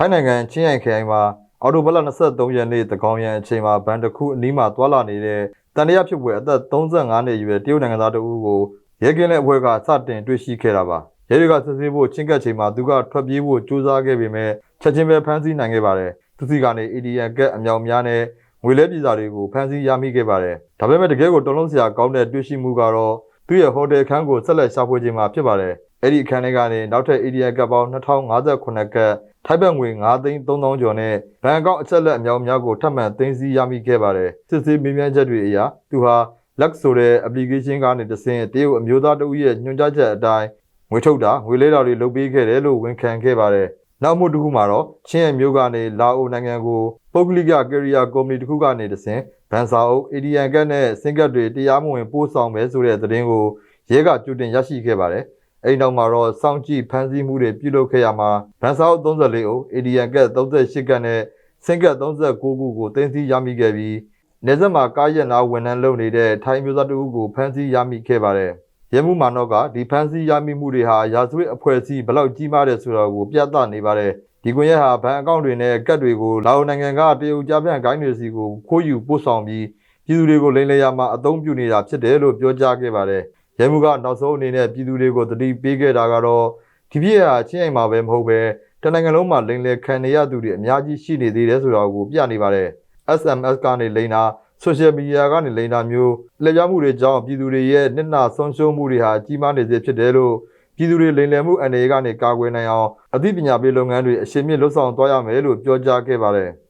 ထိုင်းနိုင်ငံချင်းရိုင်ခရိုင်မှာအော်တိုဘလ23ရက်နေ့တကောင်ရန်အချိန်မှာဘန်တစ်ခုအနီးမှာတွာလာနေတဲ့တန်တရာဖြစ်ပွဲအသက်35နှစ်အရွယ်တရုတ်နိုင်ငံသားတဦးကိုရဲကင်းတဲ့အဖွဲ့ကစတင်တွေ့ရှိခဲ့တာပါရဲတွေကစစ်ဆေးဖို့ချင်းကပ်ချိန်မှာသူကထွက်ပြေးဖို့ကြိုးစားခဲ့ပေမဲ့ချက်ချင်းပဲဖမ်းဆီးနိုင်ခဲ့ပါတယ်သူစီကနေ ADN ကက်အမြောင်များနဲ့ငွေလဲပြည်စာတွေကိုဖမ်းဆီးရမိခဲ့ပါတယ်ဒါပေမဲ့တကယ်ကိုတုံးလုံးစရာကောင်းတဲ့တွေ့ရှိမှုကတော့သူ့ရဲ့ဟိုတယ်ခန်းကိုဆက်လက်ရှာဖွေခြင်းမှာဖြစ်ပါတယ် အဲ့ဒီအခန်းထဲကနေနောက်ထပ် ADN ကက်ပေါင်း2058ကက်ထိုက်ဘက်ငွေ9သိန်း3000ကျော်နဲ့ဘဏ်အကောင့်အချက်လက်အများများကိုထပ်မံသိမ်းဆည်းရမိခဲ့ပါတယ်စစ်ဆေးမေးမြန်းချက်တွေအရသူဟာ Lux ဆိုတဲ့ application ကနေတဆင့်တရုတ်အမျိုးသားတဦးရဲ့ညွှန်ကြားချက်အတိုင်းငွေထုတ်တာငွေလဲတာတွေလုပ်ပေးခဲ့တယ်လို့ဝန်ခံခဲ့ပါတယ်နောက်မှုတစ်ခုမှာတော့ချင်းရဲ့မျိုးကနေလာအိုနိုင်ငံကိုပုဂ္ဂလိကကယ်ရီယာကုမ္ပဏီတစ်ခုကနေတဆင့်ဘန်စာအုပ် ADN ကတ်နဲ့စင်ကတ်တွေတရားမဝင်ပို့ဆောင်မယ်ဆိုတဲ့သတင်းကိုရဲကကြိုတင်ရရှိခဲ့ပါတယ် အဲ့နောက်မှာတော့စောင့်ကြည့်ဖမ်းဆီးမှုတွေပြုလုပ်ခဲ့ရမှာဗန်စာအုပ်34အုပ် ADN ကတ်38ကတ်နဲ့စင်ကတ်39ခုကိုတင်စီရမိခဲ့ပြီးနေဆက်မှာကားရက်နာဝန်ထမ်းလုပ်နေတဲ့ထိုင်းမျိုးသားတဦးကိုဖမ်းဆီးရမိခဲ့ပါတယ်ရဲမှုမာနော့ကဒီဖမ်းဆီးရမိမှုတွေဟာရာဇဝတ်အဖွဲ့အစည်းဘယ်လောက်ကြီးမားတယ်ဆိုတာကိုပြသနေပါတယ်ဒီကွန်ရက်ဟာဘဏ်အကောင့်တွေနဲ့ကတ်တွေကိုလာအိုနိုင်ငံကတရုတ်ကြားပြန်ဂိုင်းတွေစီကိုခိုးယူပို့ဆောင်ပြီးပြည်သူတွေကိုလိမ်လည်ရမှာအသုံးပြုနေတာဖြစ်တယ်လို့ပြောကြားခဲ့ပါတယ် ရဲမှုကနောက်ဆုံးအနေနဲ့ပြည်သူတွေကိုတတိပေးခဲ့တာကတော့ဒီပြည့်ဟာချင်းအိမ်မှာပဲမဟုတ်ပဲတနိုင်ငံလုံးမှာလိမ်လည်ခံနေရသူတွေအများကြီးရှိနေသေးတယ်ဆိုတာကိုပြနေပါတယ် SMS ကနေလိမ်တာ social media ကနေလိမ်တာမျိုးလက်ပြမှုတွေကြောင့်ပြည်သူတွေရဲ့နစ်နာဆုံးရှုံးမှုတွေဟာကြီးမားနေစေဖြစ်တယ်လို့ပြည်သူတွေလိမ်လည်မှုအနေကနေကာကွယ်နိုင်အောင်အသိပညာပေးလုပ်ငန်းတွေအရှိန်မြင့်လှုပ်ဆောင်သွားရမယ်လို့ပြောကြားခဲ့ပါတယ်။